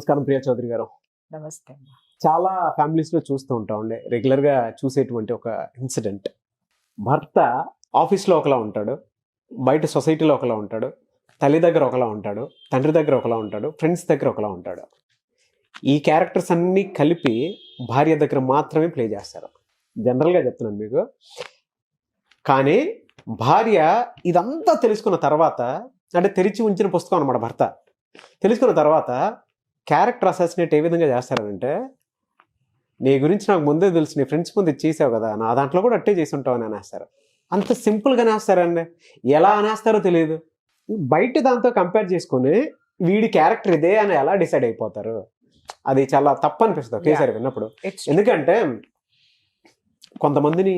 నమస్కారం ప్రియా చౌదరి గారు. నమస్తే. చాలా ఫ్యామిలీస్లో చూస్తూ ఉంటాం అండి. రెగ్యులర్గా చూసేటువంటి ఒక ఇన్సిడెంట్. భర్త ఆఫీస్లో ఒకలా ఉంటాడు. బయట సొసైటీలో ఒకలా ఉంటాడు. తల్లి దగ్గర ఒకలా ఉంటాడు. తండ్రి దగ్గర ఒకలా ఉంటాడు. ఫ్రెండ్స్ దగ్గర ఒకలా ఉంటాడు. ఈ క్యారెక్టర్స్ అన్నీ కలిపి భార్య దగ్గర మాత్రమే ప్లే చేస్తారు. జనరల్గా చెప్తున్నాను మీకు. కానీ భార్య ఇదంతా తెలుసుకున్న తర్వాత అంటే తెరిచి ఉంచిన పుస్తకం అనమాట భర్త. తెలుసుకున్న తర్వాత క్యారెక్టర్ అసాసినేట్ ఏ విధంగా చేస్తారంటే నీ గురించి నాకు ముందే తెలుసు నీ ఫ్రెండ్స్ ముందు చేసావు కదా నా దాంట్లో కూడా అట్టే చేసి ఉంటావు అని అనేస్తారు. అంత సింపుల్గా అనేస్తారండి. ఎలా అనేస్తారో తెలియదు బయట దాంతో కంపేర్ చేసుకొని వీడి క్యారెక్టర్ ఇదే అని ఎలా డిసైడ్ అయిపోతారు? అది చాలా తప్పు అనిపిస్తుంది ఒకేసారి విన్నప్పుడు. ఎందుకంటే కొంతమందిని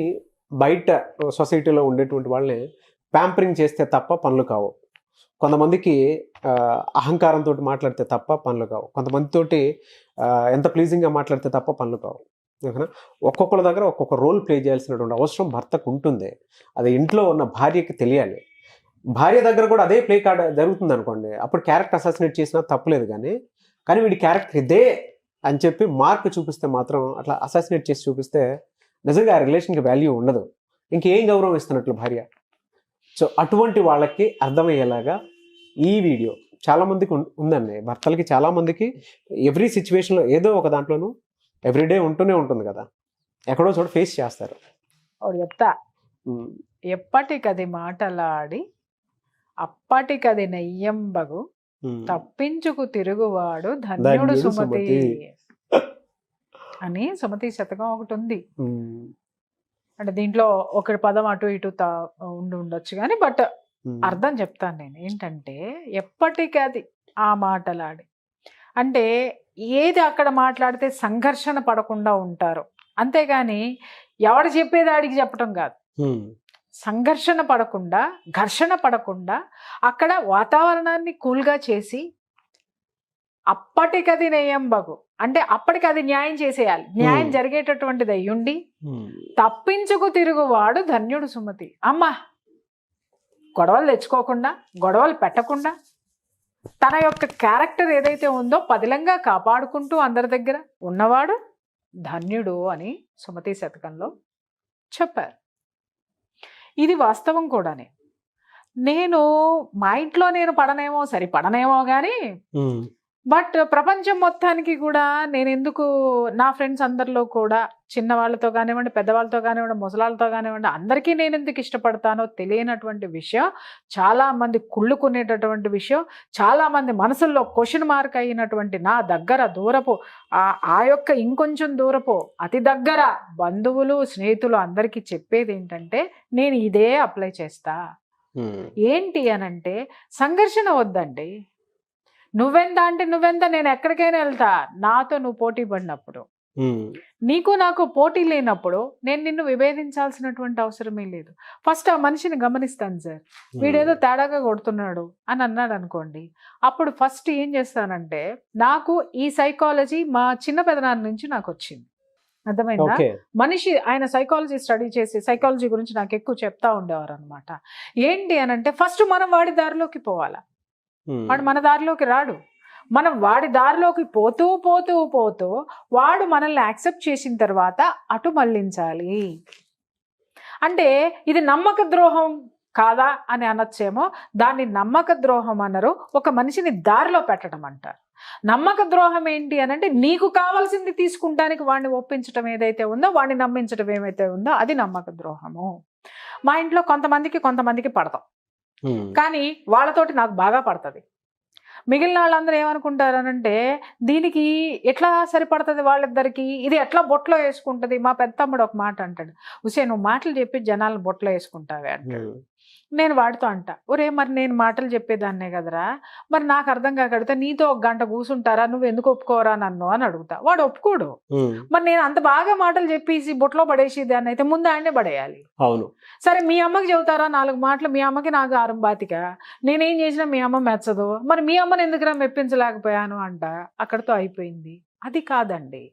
బయట సొసైటీలో ఉండేటువంటి వాళ్ళని ప్యాంపరింగ్ చేస్తే తప్ప పనులు కావు. కొంతమందికి అహంకారంతో మాట్లాడితే తప్ప పనులు కావు. కొంతమందితోటి ఎంత ప్లీజింగ్గా మాట్లాడితే తప్ప పనులు కావు. ఓకేనా? ఒక్కొక్కరి దగ్గర ఒక్కొక్క రోల్ ప్లే చేయాల్సినటువంటి అవసరం భర్తకు ఉంటుంది. అది ఇంట్లో ఉన్న భార్యకి తెలియాలి. భార్య దగ్గర కూడా అదే ప్లే కార్డ్ జరుగుతుంది అనుకోండి అప్పుడు క్యారెక్టర్ అసాసినేట్ చేసినా తప్పులేదు కానీ కానీ వీడి క్యారెక్టర్ ఇదే అని చెప్పి మార్క్ చూపిస్తే మాత్రం అట్లా అసాసినేట్ చేసి చూపిస్తే నిజంగా ఆ రిలేషన్కి వాల్యూ ఉండదు. ఇంకేం గౌరవం ఇస్తున్నట్లు భార్య? సో అటువంటి వాళ్ళకి అర్థమయ్యేలాగా ఈ వీడియో చాలా మందికి ఉం- ఉందండి. భర్తలకి చాలా మందికి ఎవ్రీ సిచ్యువేషన్లో ఏదో ఒక దాంట్లోనూ ఎవ్రీడే ఉంటూనే ఉంటుంది కదా. ఎక్కడో చోట ఫేస్ చేస్తారు. చెప్తా. ఎప్పటికది మాటలాడి అప్పటికది నెయ్యంబగు తప్పించుకు తిరుగువాడు ధన్యుడు సుమతి. అని సుమతి శతకం ఒకటి ఉంది. అంటే దీంట్లో ఒక పదం అటు ఇటు తా- ఉండి ఉండొచ్చు కానీ బట్ అర్థం చెప్తాను నేను. ఏంటంటే ఎప్పటికది ఆ మాటలాడి. అంటే ఏది అక్కడ మాట్లాడితే సంఘర్షణ పడకుండా ఉంటారు. అంతేగాని ఎవడు చెప్పేది ఆడికి చెప్పటం కాదు. సంఘర్షణ పడకుండా ఘర్షణ పడకుండా అక్కడ వాతావరణాన్ని కూల్గా చేసి అప్పటికది నేయంబగు అంటే అప్పటికి అది న్యాయం చేసేయాలి. న్యాయం. జరిగేటటువంటిది అయ్యుండి తప్పించుకు తిరుగువాడు ధన్యుడు సుమతి. అమ్మా! గొడవలు తెచ్చుకోకుండా గొడవలు పెట్టకుండా తన యొక్క క్యారెక్టర్ ఏదైతే ఉందో పదిలంగా కాపాడుకుంటూ అందరి దగ్గర ఉన్నవాడు ధన్యుడు అని సుమతి శతకంలో చెప్పారు. ఇది వాస్తవం కూడానే. నేను మా ఇంట్లో నేను పడనేమో సరి పడనేమో కానీ బట్ ప్రపంచం మొత్తానికి కూడా నేను ఎందుకు నా ఫ్రెండ్స్ అందరిలో కూడా చిన్న వాళ్ళతో కానివ్వండి పెద్దవాళ్ళతో కానివ్వండి ముసలాళ్ళతో కానివ్వండి అందరికీ నేను ఎందుకు ఇష్టపడతానో తెలియనటువంటి విషయం చాలా మంది కుళ్ళుకునేటటువంటి విషయం చాలా మంది మనసుల్లో క్వశ్చన్ మార్క్ అయినటువంటి నా దగ్గర దూరపు ఆ యొక్క ఇంకొంచెం దూరపు అతి దగ్గర బంధువులు స్నేహితులు అందరికీ చెప్పేది ఏంటంటే నేను ఇదే అప్లై చేస్తా. ఏంటి అనంటే సంఘర్షణ వద్దండి. నువ్వెంత అంటే నువ్వెంత నేను ఎక్కడికైనా వెళ్తా. నాతో నువ్వు పోటీ పడినప్పుడు. నీకు నాకు పోటీ లేనప్పుడు నేను నిన్ను విభేదించాల్సినటువంటి అవసరమే లేదు. ఫస్ట్ ఆ మనిషిని గమనిస్తాను సార్. వీడేదో తేడాగా కొడుతున్నాడు అని అన్నాడు అనుకోండి. అప్పుడు ఫస్ట్ ఏం చేస్తానంటే నాకు ఈ సైకాలజీ మా చిన్న పెదనాన్న నుంచి నాకు వచ్చింది. అర్థమైందా? మనిషి ఆయన సైకాలజీ స్టడీ చేసి సైకాలజీ గురించి నాకు ఎక్కువ చెప్తా ఉండేవారు అనమాట ఏంటి అని అంటే ఫస్ట్ మనం వాడి దారిలోకి పోవాలా. వాడు మన దారిలోకి రాడు. మనం వాడి దారిలోకి పోతూ పోతూ పోతూ వాడు మనల్ని యాక్సెప్ట్ చేసిన తర్వాత అటు మళ్ళించాలి. అంటే ఇది నమ్మక ద్రోహం కాదా అని అనొచ్చేమో దాన్ని నమ్మక ద్రోహం అన్నారు ఒక మనిషిని దారిలో పెట్టడం అంటారు. నమ్మక ద్రోహం ఏంటి అని అంటే నీకు కావాల్సింది తీసుకుంటానికి వాడిని ఒప్పించడం ఏదైతే ఉందో వాడిని నమ్మించడం ఏమైతే ఉందో అది నమ్మక ద్రోహము. మా ఇంట్లో కొంతమందికి కొంతమందికి పడతాం. కానీ వాళ్ళతోటి నాకు బాగా పడుతుంది. మిగిలిన వాళ్ళందరూ ఏమనుకుంటారు అనంటే దీనికి ఎట్లా సరిపడుతుంది వాళ్ళిద్దరికి? ఇది ఎట్లా బొట్లో వేసుకుంటుంది? మా పెద్ద తమ్ముడు ఒక మాట అంటాడు ఉసే నువ్వు మాటలు చెప్పి జనాలు బొట్లో వేసుకుంటావే అంటాడు. నేను వాడితో అంట. ఒరే మరి నేను మాటలు చెప్పేదాన్నే కదరా. మరి నాకు అర్థం కాకడితే నీతో ఒక గంట కూర్చుంటారా నువ్వు ఎందుకు ఒప్పుకోరా నన్ను? అని అడుగుతా. వాడు ఒప్పుకోడు. మరి నేను అంత బాగా మాటలు చెప్పేసి బొట్లో పడేసి దాన్ని అయితే ముందు ఆయనే పడేయాలి. అవును. సరే మీ అమ్మకి చెబుతారా నాలుగు మాటలు? మీ అమ్మకి నాకు ఆరం బాతిక. నేనేం చేసినా మీ అమ్మ మెచ్చదు. మరి మీ అమ్మని ఎందుకురా మెప్పించలేకపోయాను అంట. అక్కడితో అయిపోయింది. అది కాదండి.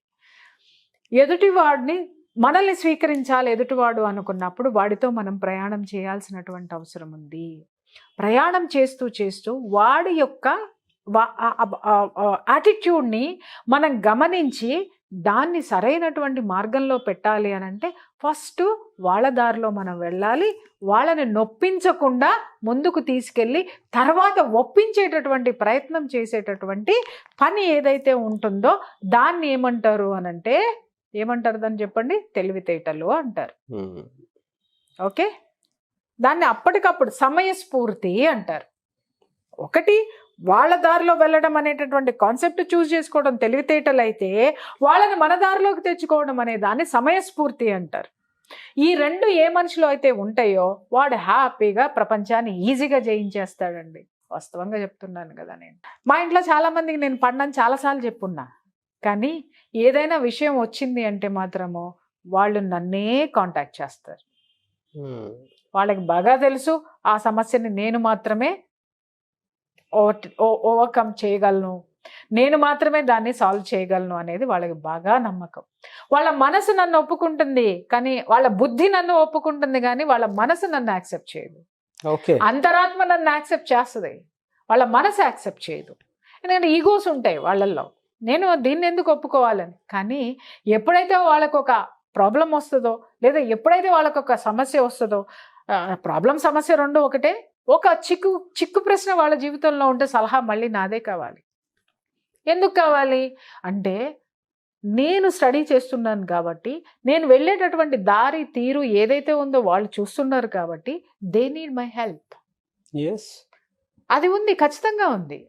ఎదుటివాడిని మనల్ని స్వీకరించాలి ఎదుటివాడు అనుకున్నప్పుడు వాడితో మనం ప్రయాణం చేయాల్సినటువంటి అవసరం ఉంది. ప్రయాణం చేస్తూ చేస్తూ వాడి యొక్క యాటిట్యూడ్ని మనం గమనించి దాన్ని సరైనటువంటి మార్గంలో పెట్టాలి అని అంటే ఫస్ట్ వాళ్ళ దారిలో మనం వెళ్ళాలి. వాళ్ళని నొప్పించకుండా ముందుకు తీసుకెళ్ళి తర్వాత ఒప్పించేటటువంటి ప్రయత్నం చేసేటటువంటి పని ఏదైతే ఉంటుందో దాన్ని ఏమంటారు అనంటే ఏమంటారు దాన్ని చెప్పండి? తెలివితేటలు అంటారు. ఓకే? దాన్ని అప్పటికప్పుడు సమయస్ఫూర్తి అంటారు. ఒకటి వాళ్ళ దారిలో వెళ్ళడం అనేటటువంటి కాన్సెప్ట్ చూస్ చేసుకోవడం తెలివితేటలు అయితే వాళ్ళని మన దారిలోకి తెచ్చుకోవడం అనే దాన్ని సమయస్ఫూర్తి అంటారు. ఈ రెండు ఏ మనిషిలో అయితే ఉంటాయో వాడు హ్యాపీగా ప్రపంచాన్ని ఈజీగా జయించేస్తాడండి. వాస్తవంగా చెప్తున్నాను కదా నేను. మా ఇంట్లో చాలా మందికి నేను పడినాను చాలాసార్లు చెప్పున్నా. కానీ ఏదైనా విషయం వచ్చింది అంటే మాత్రము వాళ్ళు నన్నే కాంటాక్ట్ చేస్తారు. వాళ్ళకి బాగా తెలుసు ఆ సమస్యని నేను మాత్రమే ఓవర్కమ్ చేయగలను. నేను మాత్రమే దాన్ని సాల్వ్ చేయగలను అనేది వాళ్ళకి బాగా నమ్మకం. వాళ్ళ మనసు నన్ను ఒప్పుకుంటుంది కానీ వాళ్ళ బుద్ధి నన్ను ఒప్పుకుంటుంది కానీ వాళ్ళ మనసు నన్ను యాక్సెప్ట్ చేయదు. అంతరాత్మ నన్ను యాక్సెప్ట్ చేస్తుంది వాళ్ళ మనసు యాక్సెప్ట్ చేయదు. ఎందుకంటే ఈగోస్ ఉంటాయి వాళ్ళల్లో. నేను దీన్ని ఎందుకు ఒప్పుకోవాలని? కానీ ఎప్పుడైతే వాళ్ళకు ఒక ప్రాబ్లం వస్తుందో లేదా ఎప్పుడైతే వాళ్ళకు ఒక సమస్య వస్తుందో ప్రాబ్లం సమస్య రెండు ఒకటే. ఒక చిక్కు చిక్కు ప్రశ్న వాళ్ళ జీవితంలో ఉంటే సలహా మళ్ళీ నాదే కావాలి. ఎందుకు కావాలి? అంటే నేను స్టడీ చేస్తున్నాను కాబట్టి నేను వెళ్ళేటటువంటి దారి తీరు ఏదైతే ఉందో వాళ్ళు చూస్తున్నారు కాబట్టి they need my help yes అది ఉంది ఖచ్చితంగా ఉంది.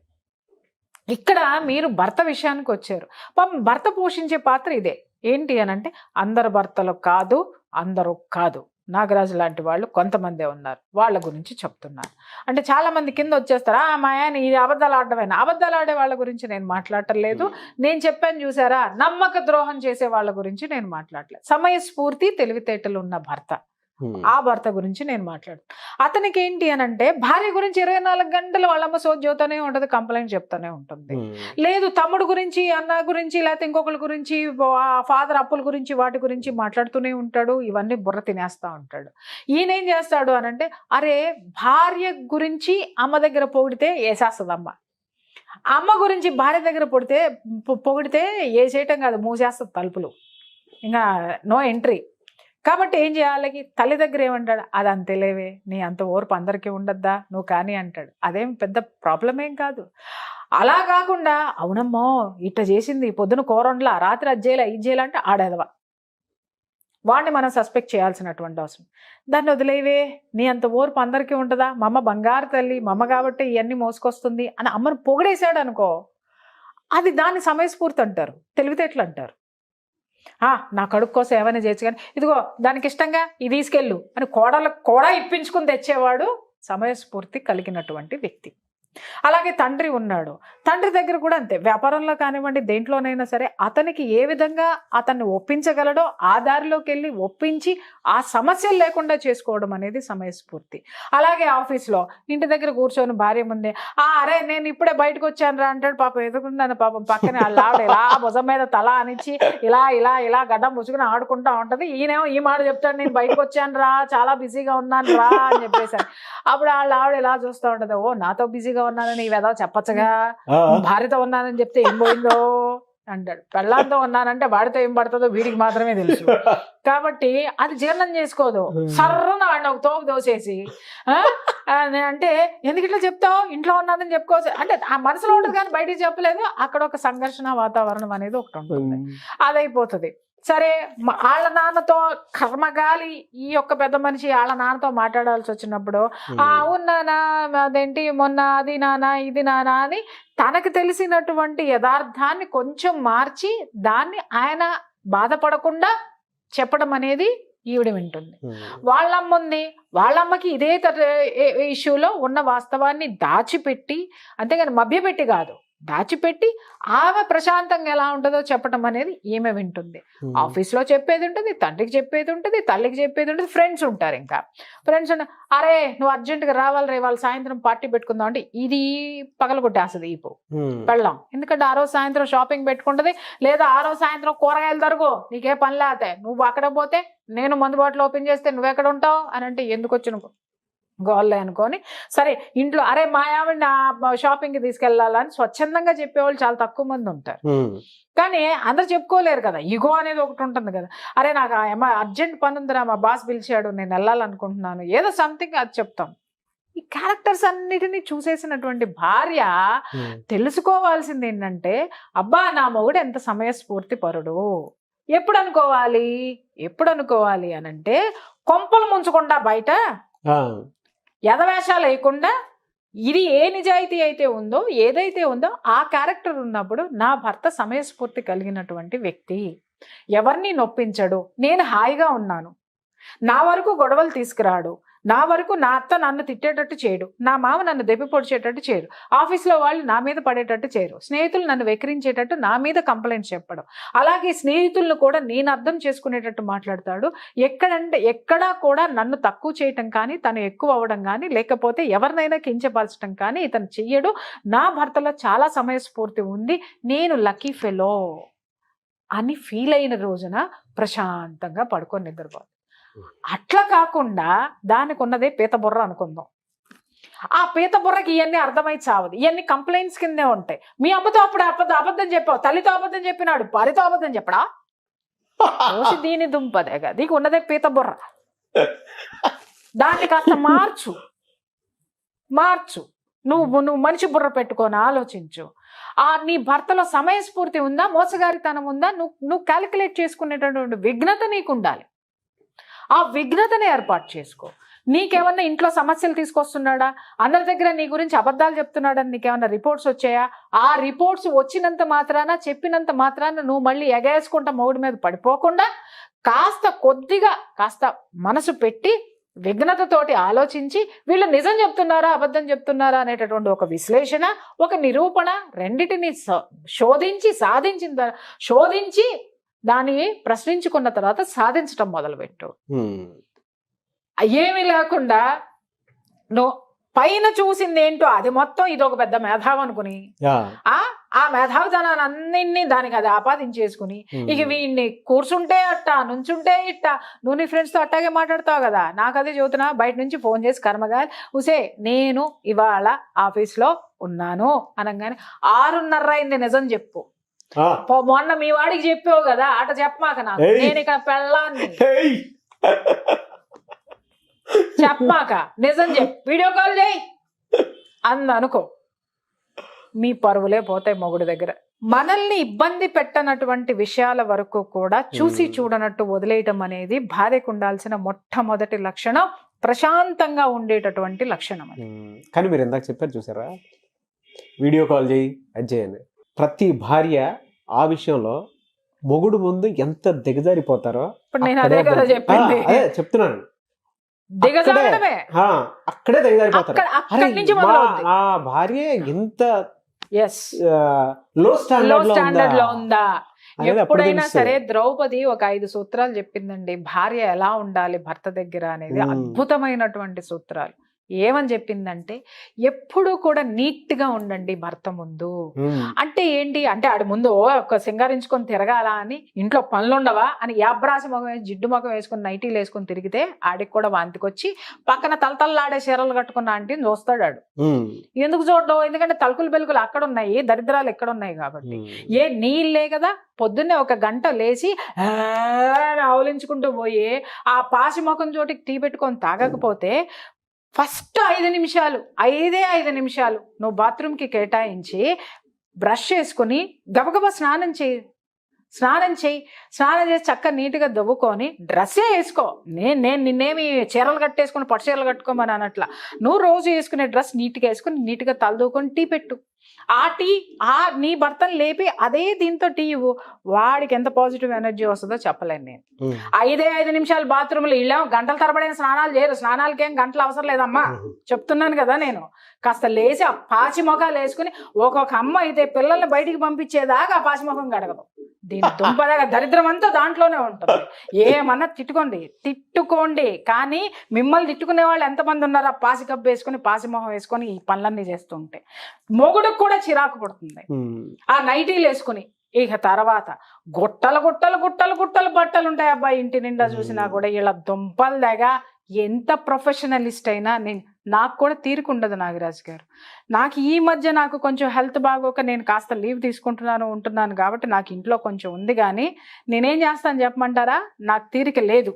ఇక్కడ మీరు భర్త విషయానికి వచ్చారు. పాపం భర్త పోషించే పాత్ర ఇదే. ఏంటి అని అంటే అందరు భర్తలు కాదు అందరూ కాదు. నాగరాజు లాంటి వాళ్ళు కొంతమందే ఉన్నారు. వాళ్ళ గురించి చెప్తున్నాను అంటే చాలా మంది కింద వచ్చేస్తారు ఆ మా ఆయన ఇది అబద్ధాలు ఆడటమేనా అబద్ధాలు ఆడే వాళ్ళ గురించి నేను మాట్లాడటం లేదు నేను చెప్పాను చూసారా? నమ్మక ద్రోహం చేసే వాళ్ళ గురించి నేను మాట్లాడలేదు సమయస్ఫూర్తి తెలివితేటలు ఉన్న భర్త. ఆ భర్త గురించి నేను మాట్లాడు అతనికి ఏంటి అని అంటే భార్య గురించి ఇరవై నాలుగు గంటలు వాళ్ళమ్మ సోద్యోతోనే ఉంటుంది కంప్లైంట్ చెప్తానే ఉంటుంది. లేదు తమ్ముడు గురించి అన్న గురించి లేకపోతే ఇంకొకరి గురించి ఫాదర్ అప్పుల గురించి వాటి గురించి మాట్లాడుతూనే ఉంటాడు ఇవన్నీ బుర్ర తినేస్తా ఉంటాడు. ఈయన ఏం చేస్తాడు అని అంటే అరే భార్య గురించి అమ్మ దగ్గర పొగిడితే వేసేస్తుంది అమ్మ అమ్మ గురించి భార్య దగ్గర పొడితే పొగిడితే వేసేయటం కాదు మూసేస్తుంది తలుపులు. ఇంకా నో ఎంట్రీ. కాబట్టి ఏం చేయాలి? తల్లి దగ్గర ఏమంటాడు? అది అంతేలేవే నీ అంత ఓర్పు అందరికీ ఉండద్దా? నువ్వు కానీ అంటాడు. అదేం పెద్ద ప్రాబ్లం ఏం కాదు. అలా కాకుండా అవునమ్మో ఇట్ట చేసింది పొద్దున కూరండ్లా రాత్రి అది చేయాల ఇది చేయాలంటే ఆడేదవా. వాడిని మనం సస్పెక్ట్ చేయాల్సినటువంటి అవసరం. దాన్ని వదిలేవే నీ అంత ఓర్పు అందరికీ ఉంటుందా మా అమ్మ బంగారు తల్లి మా అమ్మ కాబట్టి ఇవన్నీ మోసుకొస్తుంది అని అమ్మను పొగిడేశాడు అనుకో అది దాన్ని సమయస్ఫూర్తి అంటారు. తెలివితేటలు అంటారు నా కడుపు కోసం ఏమైనా చేయొచ్చు కానీ ఇదిగో దానికి ఇష్టంగా ఇది తీసుకెళ్ళు అని కోడలకు కూడా ఇప్పించుకుని తెచ్చేవాడు సమయస్ఫూర్తి కలిగినటువంటి వ్యక్తి. అలాగే తండ్రి ఉన్నాడు. తండ్రి దగ్గర కూడా అంతే. వ్యాపారంలో కానివ్వండి దేంట్లోనైనా సరే అతనికి ఏ విధంగా అతన్ని ఒప్పించగలడో ఆ దారిలోకి వెళ్ళి ఒప్పించి ఆ సమస్యలు లేకుండా చేసుకోవడం అనేది సమయస్ఫూర్తి. అలాగే ఆఫీస్లో ఇంటి దగ్గర కూర్చొని భార్య ముందే ఆ అరే నేను ఇప్పుడే బయటకు వచ్చాను రా అంటాడు. పాపం ఎదుర్కొన్నాను పాపం పక్కనే వాళ్ళ ఆవిడ ఇలా భుజం మీద తల అనిచ్చి ఇలా ఇలా ఇలా గడ్డం ముసుగుని ఆడుకుంటా ఉంటుంది. ఈయనేమో ఈ మాట చెప్తాడు నేను బయటకు వచ్చాను రా చాలా బిజీగా ఉన్నాను రా అని చెప్పేసి అప్పుడు వాళ్ళ ఆవిడ ఇలా చూస్తూ ఉంటుంది. ఓ నాతో బిజీగా ఉన్నానని ఈ వెదవ చెప్పచ్చుగా. భార్యతో ఉన్నానని చెప్తే ఏం పోయిందో అంటాడు. పెళ్ళాంతో ఉన్నానంటే వాడితో ఏం పడుతుందో వీడికి మాత్రమే తెలుసు. కాబట్టి అది జీర్ణం చేసుకోదు. సర్రన వాడిని ఒక తోపు దోసేసి అంటే ఎందుకు ఇట్లా చెప్తావు? ఇంట్లో ఉన్నానని చెప్పుకోవచ్చు. అంటే ఆ మనసులో ఉంటుంది కానీ బయటికి చెప్పలేదు. అక్కడ ఒక సంఘర్షణ వాతావరణం అనేది ఒకటి ఉంటుంది. అదైపోతుంది. సరే వాళ్ళ నాన్నతో కర్మగాలి ఈ యొక్క పెద్ద మనిషి వాళ్ళ నాన్నతో మాట్లాడాల్సి వచ్చినప్పుడు ఆ అవును నానా అదేంటి మొన్న అది నానా ఇది నానా అని తనకు తెలిసినటువంటి యథార్థాన్ని కొంచెం మార్చి దాన్ని ఆయన బాధపడకుండా చెప్పడం అనేది ఈవిడ వింటుంది. వాళ్ళమ్మ ఉంది వాళ్ళమ్మకి ఇదే ఇష్యూలో ఉన్న వాస్తవాన్ని దాచిపెట్టి అంతేగాని మభ్యపెట్టి కాదు. దాచిపెట్టి ఆమె ప్రశాంతంగా ఎలా ఉంటుందో చెప్పడం అనేది ఈమె వింటుంది. ఆఫీస్లో చెప్పేది ఉంటుంది తండ్రికి చెప్పేది ఉంటుంది తల్లికి చెప్పేది ఉంటుంది ఫ్రెండ్స్ ఉంటారు ఇంకా. ఫ్రెండ్స్ అరే నువ్వు అర్జెంటుగా రావాలి రే వాళ్ళు సాయంత్రం పార్టీ పెట్టుకుందాం అంటే ఇది పగలగొట్టేస్తుంది ఈపు పెళ్ళాం. ఎందుకంటే ఆ రోజు సాయంత్రం షాపింగ్ పెట్టుకుంటది లేదా ఆ రోజు సాయంత్రం కూరగాయలు తరుగు నీకే పని లేతే నువ్వు అక్కడ పోతే నేను మందు బాటిల్ ఓపెన్ చేస్తే నువ్వు ఎక్కడ ఉంటావు? అని అంటే ఎందుకు వచ్చి నువ్వు గోల్లే అనుకొని సరే ఇంట్లో అరే మా ఆవిడ షాపింగ్కి తీసుకెళ్ళాలని స్వచ్ఛందంగా చెప్పేవాళ్ళు చాలా తక్కువ మంది ఉంటారు. కానీ అందరు చెప్పుకోలేరు కదా ఈగో అనేది ఒకటి ఉంటుంది కదా. అరే నాకు ఏమో అర్జెంట్ పని ఉందిరా మా బాస్ పిలిచాడు నేను వెళ్ళాలనుకుంటున్నాను ఏదో సంథింగ్ అది చెప్తాం. ఈ క్యారెక్టర్స్ అన్నిటినీ చూసేసినటువంటి భార్య తెలుసుకోవాల్సింది ఏంటంటే అబ్బా నా మొగుడు ఎంత సమయస్ఫూర్తి పరుడు. ఎప్పుడు అనుకోవాలి? ఎప్పుడు అనుకోవాలి అనంటే కొంపలు ముంచకుండా బయట యథవేషాలు వేయకుండా ఇది ఏ నిజాయితీ అయితే ఉందో ఏదైతే ఉందో ఆ క్యారెక్టర్ ఉన్నప్పుడు నా భర్త సమయస్ఫూర్తి కలిగినటువంటి వ్యక్తి. ఎవరిని నొప్పించడు. నేను హాయిగా ఉన్నాను. నా వరకు గొడవలు తీసుకురాడు. నా వరకు నా అత్త నన్ను తిట్టేటట్టు చేయడు. నా మామ నన్ను దెబ్బ పొడిచేటట్టు చేయడు ఆఫీస్లో వాళ్ళు నా మీద పడేటట్టు చేయరు. స్నేహితులు నన్ను వెక్కిరించేటట్టు నా మీద కంప్లైంట్ చెప్పడం. అలాగే స్నేహితులను కూడా నేను అర్థం చేసుకునేటట్టు మాట్లాడతాడు. ఎక్కడంటే ఎక్కడా కూడా నన్ను తక్కువ చేయటం కానీ తను ఎక్కువ అవ్వడం కానీ లేకపోతే ఎవరినైనా కించపరచడం కానీ ఇతను చెయ్యడు. నా భర్తలో చాలా సమయస్ఫూర్తి ఉంది. నేను లక్కీ ఫెలో అని ఫీల్ అయిన రోజున ప్రశాంతంగా పడుకొని నిద్రపోతాను అట్లా కాకుండా దానికి ఉన్నదే పీత బుర్ర అనుకుందాం. ఆ పీత బుర్రకి ఇవన్నీ అర్థమై చావదు. ఇవన్నీ కంప్లైంట్స్ కిందే ఉంటాయి. మీ అమ్మతో అప్పుడు అబద్ధం అబద్ధం చెప్పావు. తల్లితో అబద్ధం చెప్పినాడు. భార్యతో అబద్ధం చెప్పడా? దీని దుంపదేగా. నీకు ఉన్నదే పీత బుర్ర. దాన్ని కాస్త మార్చు. మార్చు. నువ్వు నువ్వు మనిషి బుర్ర పెట్టుకొని ఆలోచించు. ఆ నీ భర్తలో సమయస్ఫూర్తి ఉందా? మోసగారితనం ఉందా? నువ్వు నువ్వు క్యాలిక్యులేట్ చేసుకునేటటువంటి విఘ్నత నీకు ఉండాలి ఆ విఘ్నతను ఏర్పాటు చేసుకో. నీకేమన్నా ఇంట్లో సమస్యలు తీసుకొస్తున్నాడా? అందరి దగ్గర నీ గురించి అబద్ధాలు చెప్తున్నాడని నీకేమన్నా రిపోర్ట్స్ వచ్చాయా? ఆ రిపోర్ట్స్ వచ్చినంత మాత్రాన చెప్పినంత మాత్రాన నువ్వు మళ్ళీ ఎగేసుకుంటా మొగుడి మీద పడిపోకుండా కాస్త కొద్దిగా కాస్త మనసు పెట్టి విఘ్నతతోటి ఆలోచించి వీళ్ళు నిజం చెప్తున్నారా అబద్ధం చెప్తున్నారా అనేటటువంటి ఒక విశ్లేషణ ఒక నిరూపణ రెండిటిని శోధించి సాధించిన శోధించి దాన్ని ప్రశ్నించుకున్న తర్వాత సాధించటం మొదలుపెట్టు. ఏమీ లేకుండా నువ్వు పైన చూసింది ఏంటో అది మొత్తం ఇది ఒక పెద్ద మేధావి అనుకుని ఆ, మేధావితనాన్ని అన్నింటినీ దానికి అది ఆపాదించేసుకుని ఇక వీడిని కూర్చుంటే అట్ట నుంచుంటే ఇట్ట నువ్వు నీ ఫ్రెండ్స్తో అట్టాగే మాట్లాడతావు కదా నాకు అదే చదువుతున్నా బయట నుంచి ఫోన్ చేసి కర్మగా ఉసే నేను ఇవాళ ఆఫీస్లో ఉన్నాను అనగానే ఆరున్నర అయింది నిజం చెప్పు. మొన్న మీ వాడికి చెప్పావు కదా ఆట చెప్పమాక నాకు. నేను ఇక్కడ పెళ్ళాన్ని! చెప్పమాక. నిజం చెప్పు వీడియో కాల్ చేయి. అంద అనుకో. మీ పరువులే పోతాయి మొగుడు దగ్గర. మనల్ని ఇబ్బంది పెట్టనటువంటి విషయాల వరకు కూడా చూసి. చూడనట్టు వదిలేయటం అనేది భార్యకు ఉండాల్సిన మొట్టమొదటి లక్షణం ప్రశాంతంగా ఉండేటటువంటి లక్షణం అది. కానీ మీరు ఇందాక చెప్పారు చూసారా? వీడియో కాల్ చేయి అది చేయని ప్రతి భార్య ఆ విషయంలో మొగుడు ముందు ఎంత దిగజారిపోతారో అదే చెప్తున్నాను. అక్కడే దిగజారిపోతారు. ఆ భార్య ఎంత లో స్టాండర్డ్లో ఉందా? ఎప్పుడైనా. సరే ద్రౌపది ఒక ఐదు సూత్రాలు చెప్పిందండి. భార్య ఎలా ఉండాలి భర్త దగ్గర అనేది. అద్భుతమైనటువంటి సూత్రాలు. ఏమని చెప్పిందంటే ఎప్పుడూ కూడా నీట్గా ఉండండి భర్త ముందు. అంటే ఏంటి? అంటే ఆడి ముందు ఒక సింగారించుకొని తిరగాల అని ఇంట్లో పనులుండవా అని యాబ్రాసి ముఖం వేసి జిడ్డు ముఖం వేసుకొని నైటీలు వేసుకొని తిరిగితే ఆడికి కూడా వాంతికొచ్చి పక్కన తలతల్లాడే చీరలు కట్టుకున్న ఆంటీని చూస్తాడు ఆడు. ఎందుకు చూడడం? ఎందుకంటే తలుకులు బెలుకులు అక్కడ ఉన్నాయి దరిద్రాలు ఎక్కడ ఉన్నాయి కాబట్టి. ఏ నీళ్ళే కదా పొద్దున్నే ఒక గంట లేచి ఆవులించుకుంటూ పోయి ఆ పాసి ముఖం చోటికి టీ పెట్టుకొని తాగకపోతే ఫస్ట్ ఐదు నిమిషాలు ఐదే ఐదు నిమిషాలు నువ్వు బాత్రూమ్కి కేటాయించి బ్రష్ చేసుకొని గబగబా స్నానం చేయి. స్నానం చేయి. స్నానం చేసి చక్కగా నీట్గా దవ్వుకొని డ్రెస్సే వేసుకో. నేను నేను నిన్నేమి చీరలు కట్టేసుకుని పట్టు చీరలు కట్టుకోమని అనట్లా. నువ్వు రోజు వేసుకునే డ్రెస్ నీట్గా వేసుకుని నీట్గా తలదూకొని టీ పెట్టు. ఆ టీ ఆ నీ భర్తను లేపి అదే దీంతో టీ ఇవ్వు. వాడికి ఎంత పాజిటివ్ ఎనర్జీ వస్తుందో చెప్పలేను నేను. ఐదే ఐదు నిమిషాలు బాత్రూంలో ఇళ్ళేమో గంటల తరబడిన స్నానాలు చేయరు. స్నానాలకి ఏం గంటలు అవసరం లేదమ్మా. చెప్తున్నాను కదా నేను. కాస్త లేచి ఆ పాచి మొఖాలు వేసుకుని ఒక్కొక్క అమ్మ అయితే పిల్లల్ని బయటికి పంపించేదాకా ఆ పాచి మొఖం గడగదు దీని దుంపదాగా దరిద్రం అంతా దాంట్లోనే ఉంటుంది. ఏమన్నా తిట్టుకోండి. తిట్టుకోండి. కానీ మిమ్మల్ని తిట్టుకునే వాళ్ళు ఎంతమంది ఉన్నారో పాసి కప్పు వేసుకుని పాసి మొహం వేసుకొని ఈ పనులన్నీ చేస్తూ ఉంటే మొగుడుకు కూడా చిరాకు పడుతుంది. ఆ నైటీలు వేసుకుని ఇక తర్వాత గుట్టలు గుట్టలు గుట్టలు గుట్టలు బట్టలు ఉంటాయి అబ్బాయి ఇంటి నిండా చూసినా కూడా. వీళ్ళ దుంపలు దగ్గ ఎంత ప్రొఫెషనలిస్ట్ అయినా నేను నాకు కూడా తీరుకుండదు నాగరాజు గారు. నాకు ఈ మధ్య నాకు కొంచెం హెల్త్ బాగోక నేను కాస్త లీవ్ తీసుకుంటున్నాను ఉంటున్నాను కాబట్టి నాకు ఇంట్లో కొంచెం ఉంది కానీ నేనేం చేస్తాను చెప్పమంటారా? నాకు తీరిక లేదు.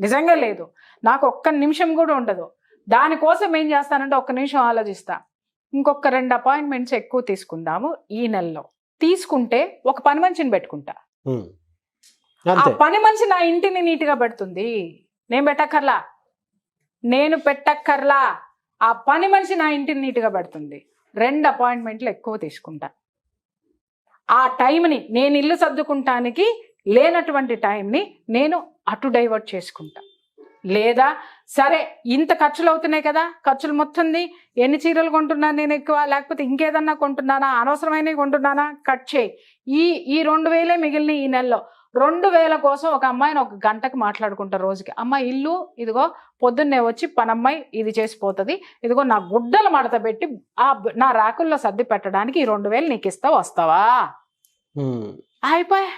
నిజంగా లేదు. నాకు ఒక్క నిమిషం కూడా ఉండదు. దానికోసం ఏం చేస్తానంటే ఒక్క నిమిషం ఆలోచిస్తా. ఇంకొక రెండు అపాయింట్మెంట్స్ ఎక్కువ తీసుకుందాము ఈ నెలలో. తీసుకుంటే ఒక పని మనిషిని పెట్టుకుంటా. ఆ పని మనిషి నా ఇంటిని నీట్గా పెడుతుంది. నేను పెట్టక్కర్లా? నేను పెట్టక్కర్లా? ఆ పని మనిషి నా ఇంటిని నీట్గా పెడుతుంది. రెండు అపాయింట్మెంట్లు ఎక్కువ తీసుకుంటా. ఆ టైంని నేను ఇల్లు సర్దుకుంటానికి లేనటువంటి టైంని నేను అటు డైవర్ట్ చేసుకుంటా. లేదా సరే ఇంత ఖర్చులు అవుతున్నాయి కదా ఖర్చులు మొత్తంది ఎన్ని చీరలు కొంటున్నాను నేను ఎక్కువ లేకపోతే ఇంకేదన్నా కొంటున్నానా అనవసరమైనవి కొంటున్నానా కట్ చేయి. ఈ ఈ రెండు వేలే మిగిలిన ఈ నెలలో. రెండు వేల కోసం ఒక అమ్మాయిని ఒక గంటకు మాట్లాడుకుంటారు రోజుకి. అమ్మ ఇల్లు ఇదిగో పొద్దున్నే వచ్చి పనమ్మాయి ఇది చేసిపోతుంది. ఇదిగో నా గుడ్డలు మడత పెట్టి ఆ నా రాకుల్లో సర్ది పెట్టడానికి ఈ రెండు వేలు నీకు ఇస్తా వస్తావా. అయిపోయా.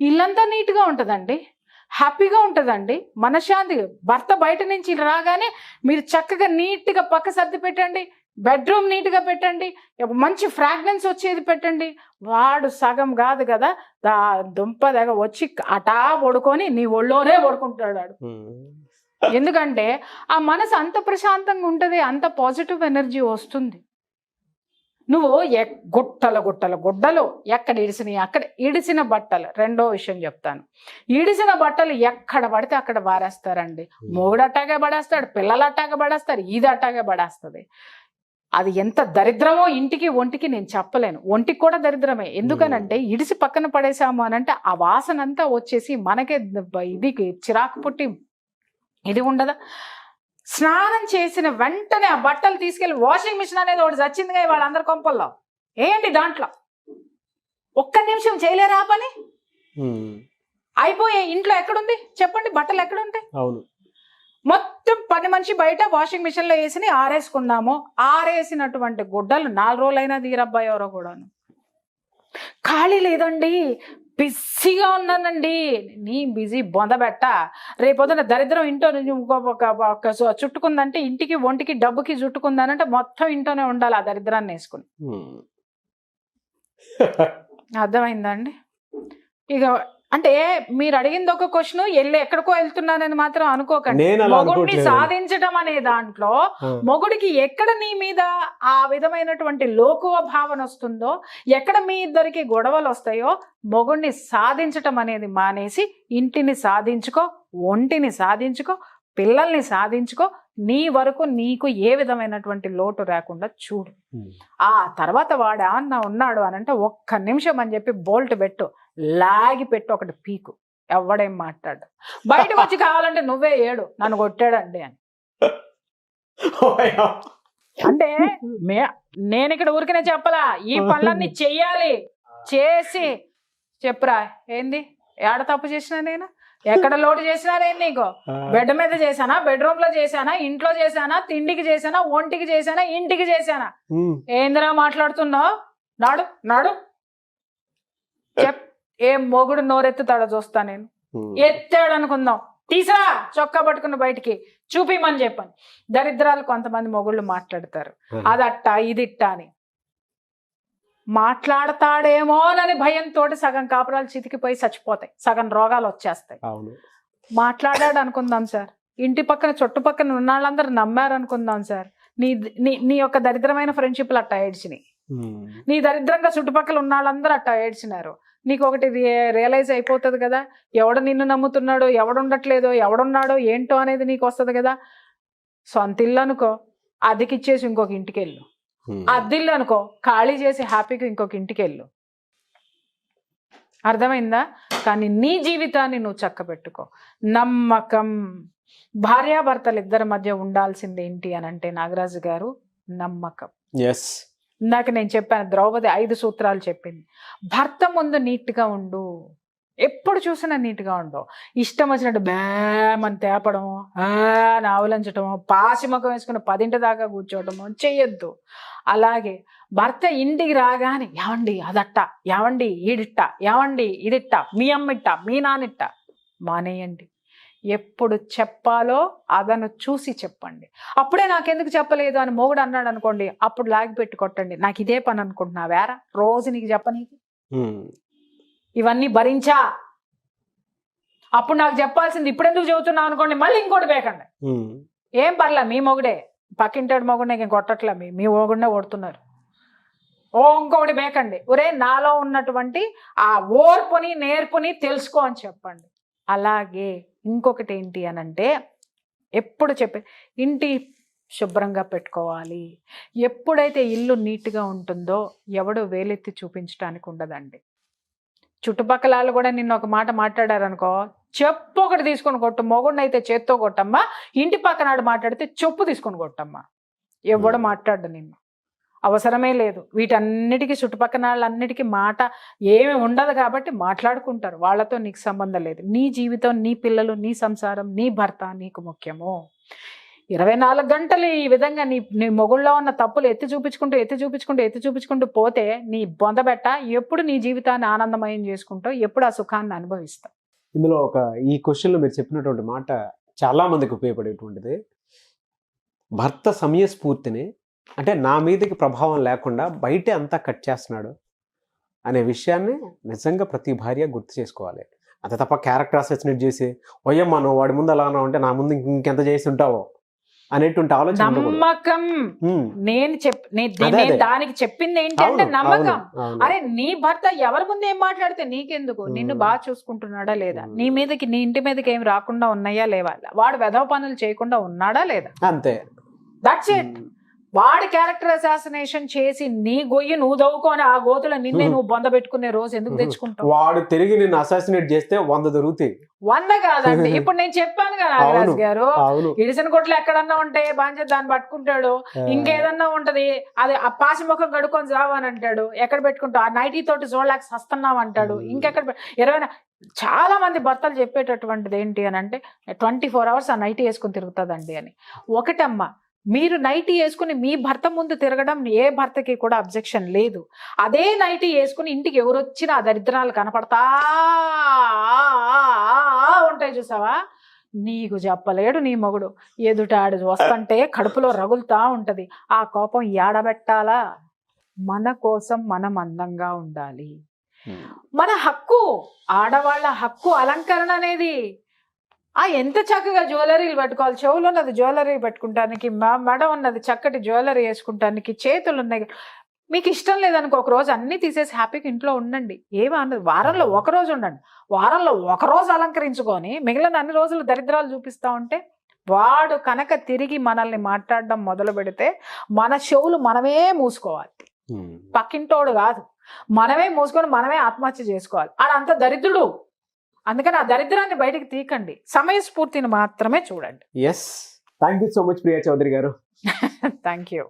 ఇల్లంతా నీట్గా ఉంటుందండి. హ్యాపీగా ఉంటుందండి. మనశ్శాంతి. భర్త బయట నుంచి రాగానే మీరు చక్కగా నీట్గా పక్క సర్ది పెట్టండి. బెడ్రూమ్ నీట్గా పెట్టండి మంచి ఫ్రాగ్రెన్స్ వచ్చేది పెట్టండి. వాడు సగం కాదు కదా దా దుంప దగ్గర వచ్చి అటా పడుకొని నీ ఒళ్ళోనే పడుకుంటాడు వాడు. ఎందుకంటే ఆ మనసు అంత ప్రశాంతంగా ఉంటుంది అంత పాజిటివ్ ఎనర్జీ వస్తుంది. నువ్వు ఎక్- గుట్టల గుట్టల గుడ్డలు ఎక్కడ ఇడిసినాయి అక్కడ ఇడిసిన బట్టలు రెండో విషయం చెప్తాను. ఇడిసిన బట్టలు ఎక్కడ పడితే అక్కడ వారేస్తారండి మొగుడు అట్టాగే పడేస్తాడు పిల్లలు అట్టాగే పడేస్తారు ఇది అట్టాగే పడేస్తుంది. అది ఎంత దరిద్రమో ఇంటికి ఒంటికి నేను చెప్పలేను. ఒంటికి కూడా దరిద్రమే. ఎందుకనంటే ఇడిసి పక్కన పడేసాము అని అంటే ఆ వాసన అంతా వచ్చేసి మనకే ఇది చిరాకు పుట్టి ఇది ఉండదా? స్నానం చేసిన వెంటనే ఆ బట్టలు తీసుకెళ్ళి వాషింగ్ మిషన్ అనేది ఒకటి చచ్చిందిగా వాళ్ళందరి కొంపల్లో. ఏంటి దాంట్లో? ఒక్క నిమిషం చేయలేరా పని. అయిపోయే ఇంట్లో ఎక్కడుంది? చెప్పండి బట్టలు ఎక్కడుంటాయి? అవును. మొత్తం పని మనిషి బయట వాషింగ్ మిషన్లో వేసి ఆరేసుకున్నాము ఆరేసినటువంటి గుడ్డలు నాలుగు రోజులైనా తీరబ్బాయి ఎవరో కూడాను. ఖాళీ లేదండి. బిజీగా ఉన్నానండి. నీ బిజీ బొందబెట్ట రేపొద్దున దరిద్రం ఇంట్లో చుట్టుకుందంటే ఇంటికి ఒంటికి డబ్బుకి చుట్టుకుందనంటే మొత్తం ఇంట్లోనే ఉండాలి ఆ దరిద్రాన్ని వేసుకుని. ఉమ్. అర్థమైందా అండి? ఇక అంటే మీరు అడిగింది ఒక క్వశ్చన్ వెళ్ళి ఎక్కడికో వెళ్తున్నానని మాత్రం అనుకోకండి మొగుడిని సాధించడం అనే దాంట్లో. మొగుడికి ఎక్కడ నీ మీద ఆ విధమైనటువంటి లోకువ భావన వస్తుందో ఎక్కడ మీ ఇద్దరికి గొడవలు వస్తాయో మొగుడిని సాధించటం అనేది మానేసి ఇంటిని సాధించుకో ఒంటిని సాధించుకో పిల్లల్ని సాధించుకో నీ వరకు నీకు ఏ విధమైనటువంటి లోటు రాకుండా చూడు. ఆ తర్వాత వాడు ఏమన్నా ఉన్నాడు అని అంటే ఒక్క నిమిషం అని చెప్పి బోల్ట్ పెట్టు లాగి పెట్టు ఒకటి పీకు. ఎవడేం మాట్లాడు? బయటకు వచ్చి కావాలంటే నువ్వే ఏడు. నన్ను కొట్టాడండి అని. అంటే మే నేను ఇక్కడ ఊరికనే చెప్పలా. ఈ పనులన్నీ చెయ్యాలి. చేసి చెప్పురా. ఏంది? ఏడ తప్పు చేసినా నేను? ఎక్కడ లోటు చేసినా నేను నీకు. బెడ్ మీద చేశానా? బెడ్రూమ్లో చేశానా? ఇంట్లో చేశానా? తిండికి చేశానా? ఒంటికి చేశానా? ఇంటికి చేశానా. ఏందిరా మాట్లాడుతున్నావు? నాడు నాడు. చెప్. ఏ మొగుడు నోరెత్తుతాడో చూస్తా నేను. ఎత్తాడు అనుకుందాం తీసా చొక్కా పట్టుకున్న బయటికి. చూపిమని చెప్పాను. దరిద్రాలు కొంతమంది మొగుళ్ళు మాట్లాడతారు. అదట్ట ఇదిట్ట అని. మాట్లాడతాడేమోనని భయంతో సగం కాపురాలు చితికిపోయి చచ్చిపోతాయి. సగం రోగాలు వచ్చేస్తాయి. మాట్లాడాడు అనుకుందాం సార్. ఇంటి పక్కన చుట్టుపక్కల ఉన్న వాళ్ళందరూ నమ్మారు అనుకుందాం సార్. నీ నీ నీ యొక్క దరిద్రమైన ఫ్రెండ్షిప్లు అట్టా ఏడ్చినాయి. నీ దరిద్రంగా చుట్టుపక్కల ఉన్న వాళ్ళందరూ అట్టా ఏడ్చినారు. నీకు ఒకటి రియే- రియలైజ్ అయిపోతుంది కదా. ఎవడు నిన్ను నమ్ముతున్నాడో ఎవడుండట్లేదో ఎవడున్నాడో ఏంటో అనేది నీకు వస్తుంది కదా. సొంత ఇల్లు అనుకో అద్దెకిచ్చేసి ఇంకొక ఇంటికి వెళ్ళు. అద్దిల్లు అనుకో ఖాళీ చేసి హ్యాపీగా ఇంకొక ఇంటికి వెళ్ళు అర్థమైందా? కానీ నీ జీవితాన్ని నువ్వు చక్కబెట్టుకో. నమ్మకం. భార్యాభర్తలు ఇద్దరి మధ్య ఉండాల్సింది ఏంటి అని అంటే నాగరాజు గారు నమ్మకం. ఎస్ ఇందాక నేను చెప్పాను ద్రౌపది ఐదు సూత్రాలు చెప్పింది. భర్త ముందు నీట్గా ఉండు. ఎప్పుడు చూసినా నీట్గా ఉండవు. ఇష్టం వచ్చినట్టు బేమని తేపడము ఆ అని ఆవలించటము పాసిముఖం వేసుకుని పదింటి దాకా కూర్చోవటము చెయ్యొద్దు. అలాగే భర్త ఇంటికి రాగానే ఏమండి అదట్ట ఏమండి ఈడిట్ట ఏమండి ఇదిట్ట మీ అమ్మిట్ట మీ నానిట్ట మానేయండి. ఎప్పుడు చెప్పాలో అదను చూసి చెప్పండి. అప్పుడే నాకెందుకు చెప్పలేదు అని మొగుడు అన్నాడు అనుకోండి అప్పుడు లాగి పెట్టి కొట్టండి. నాకు ఇదే పని అనుకుంటున్నా వేరా? రోజు నీకు చెప్పనీకి ఇవన్నీ భరించా? అప్పుడు నాకు చెప్పాల్సింది ఇప్పుడు ఎందుకు చెబుతున్నావు అనుకోండి మళ్ళీ ఇంకోటి ఉమ్, ఏం పర్లే మీ మొగుడే. పక్కింటాడు మొగుడే ఇంక కొట్టట్లే మీ మీ మొగుడే కొడుతున్నారు. ఓ ఇంకొకటి బేకండి ఒరే నాలో ఉన్నటువంటి ఆ ఓర్పుని నేర్పుని తెలుసుకో అని చెప్పండి. అలాగే ఇంకొకటి ఏంటి అని అంటే ఎప్పుడు చెప్పే ఇంటి శుభ్రంగా పెట్టుకోవాలి. ఎప్పుడైతే ఇల్లు నీట్గా ఉంటుందో ఎవడు వేలెత్తి చూపించడానికి ఉండదండి. చుట్టుపక్కల వాళ్ళు కూడా నిన్న ఒక మాట మాట్లాడారనుకో చెప్పు ఒకటి తీసుకొని కొట్టు మొగుడిని అయితే చేత్తో కొట్టమ్మా ఇంటి పక్కనాడు మాట్లాడితే చెప్పు తీసుకొని కొట్టమ్మా. ఎవడు. మాట్లాడు నిన్ను. అవసరమే లేదు. వీటన్నిటికీ చుట్టుపక్కల వాళ్ళన్నిటికీ మాట ఏమి ఉండదు కాబట్టి మాట్లాడుకుంటారు. వాళ్ళతో నీకు సంబంధం లేదు. నీ జీవితం నీ పిల్లలు నీ సంసారం నీ భర్త నీకు ముఖ్యము. ఇరవై నాలుగు గంటలు ఈ విధంగా నీ నీ మొగుళ్ళలో ఉన్న తప్పులు ఎత్తి చూపించుకుంటూ ఎత్తి చూపించుకుంటూ ఎత్తి చూపించుకుంటూ పోతే నీ బొందబెట్ట ఎప్పుడు నీ జీవితాన్ని ఆనందమయం చేసుకుంటావు ఎప్పుడు ఆ సుఖాన్ని అనుభవిస్తావు? ఇందులో ఒక ఈ క్వశ్చన్లో మీరు చెప్పినటువంటి మాట చాలా మందికి ఉపయోగపడేటువంటిది. భర్త సమయస్ఫూర్తిని అంటే నా మీదకి ప్రభావం లేకుండా బయటే అంతా కట్ చేస్తున్నాడు అనే విషయాన్ని నిజంగా ప్రతి భార్య గుర్తు చేసుకోవాలి. అంతే తప్ప క్యారెక్టర్ అసెసినేట్ చేసి ఒయ్యమ్మ నువ్వు వాడి ముందు అలా అంటే నా ముందు ఇంక- ఇంకెంత చేసి ఉంటావో? అనేటువంటి ఆలోచన. నమ్మకం. నేను చెప్. దానికి చెప్పింది ఏంటంటే నమ్మకం. అరే నీ భర్త ఎవరి ముందు ఏం మాట్లాడితే నీకెందుకు? నిన్ను. బాగా చూసుకుంటున్నాడా లేదా. నీ మీదకి నీ ఇంటి మీదకి ఏం రాకుండా ఉన్నాయా లేవా? వాడు వెధవ పనులు చేయకుండా ఉన్నాడా లేదా? అంతే. దట్స్ ఇట్ వాడి క్యారెక్టర్ అసాసినేషన్ చేసి నీ గొయ్యి నువ్వు దవ్వుకొని ఆ గోతులో నిన్నే. నువ్వు బొంద పెట్టుకునే రోజు ఎందుకు. తెచ్చుకుంటావు? వాడు తిరిగి నిన్ను అసాసినేట్ చేస్తే వంద దొరుకుతాయి. వంద కాదండి. ఇప్పుడు నేను చెప్పాను కదా నాగరాజు. గారు ఇడిసిన కొట్లు ఎక్కడన్నా ఉంటే బాంజ దాన్ని పట్టుకుంటాడు. ఇంకేదన్నా ఉంటది అది ఆ పాసి ముఖం కడుక్కొని చావు అని అంటాడు. ఎక్కడ పెట్టుకుంటావు? ఆ నైటీ తోటి జోళ్ళకి సస్తున్నావు అంటాడు. ఇంకెక్కడ ఇరవై చాలా మంది భర్తలు చెప్పేటటువంటిది ఏంటి అని అంటే ట్వంటీ ఫోర్ అవర్స్ ఆ నైటీ వేసుకుని తిరుగుతుందండి అని. ఒకటమ్మా మీరు నైటీ వేసుకుని మీ భర్త ముందు తిరగడం ఏ భర్తకి కూడా అబ్జెక్షన్ లేదు. అదే నైటీ వేసుకుని ఇంటికి ఎవరు వచ్చినా దరిద్రాలు కనపడతా ఉంటాయి చూసావా? నీకు చెప్పలేడు నీ మొగుడు. ఎదుటాడు వస్తుంటే కడుపులో రగులుతా ఉంటది. ఆ కోపం ఏడబెట్టాలా మన కోసం మనం అందంగా ఉండాలి. మన హక్కు ఆడవాళ్ళ హక్కు అలంకరణ అనేది ఆ ఎంత చక్కగా జ్యువెలరీలు పెట్టుకోవాలి. చెవులు ఉన్నది జ్యువెలరీ పెట్టుకుంటానికి మ- మెడ ఉన్నది చక్కటి జ్యువెలరీ వేసుకుంటానికి చేతులు ఉన్నాయి మీకు ఇష్టం లేదనుకో ఒక రోజు అన్ని తీసేసి హ్యాపీగా ఇంట్లో ఉండండి. ఏమీ అన్నది వారంలో ఒక రోజు ఉండండి. వారంలో ఒక రోజు అలంకరించుకొని మిగిలిన అన్ని రోజులు దరిద్రాలు చూపిస్తా ఉంటే వాడు కనుక తిరిగి మనల్ని మాట్లాడడం మొదలు పెడితే మన చెవులు మనమే మూసుకోవాలి. పక్కింటోడు కాదు. మనమే మూసుకొని మనమే ఆత్మహత్య చేసుకోవాలి. ఆడంత దరిద్రుడు అందుకని ఆ దరిద్రాన్ని బయటికి తీకండి. సమయస్ఫూర్తిని మాత్రమే చూడండి. Yes thank you so much Priya Chowdary garu. Thank you